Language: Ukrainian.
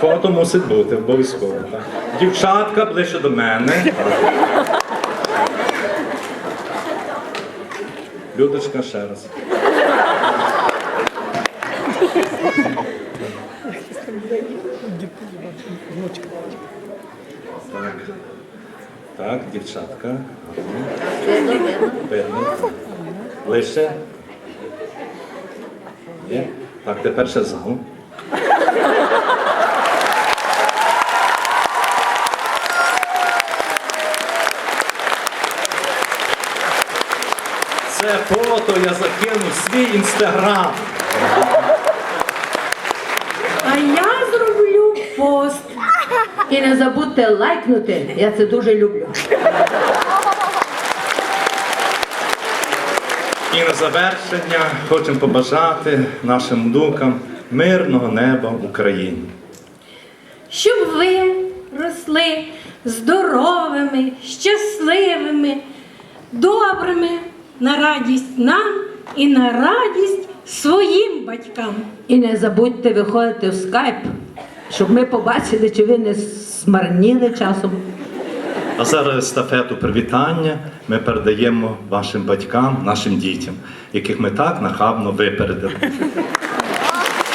Фото мусить бути обов'язково. Дівчатка ближче до мене. Людочка ще раз. Так. Так, дівчатка. Видно. Ближче. Є. Так, тепер ще зал. Це фото я закину в свій інстаграм. А я зроблю пост. І не забудьте лайкнути. Я це дуже люблю. І на завершення хочемо побажати нашим внукам мирного неба в Україні. Щоб ви росли здоровими, щасливими, добрими на радість нам і на радість своїм батькам. І не забудьте виходити в скайп, щоб ми побачили, чи ви не смарніли часом. А зараз естафету привітання ми передаємо вашим батькам, нашим дітям, яких ми так нахабно випередили.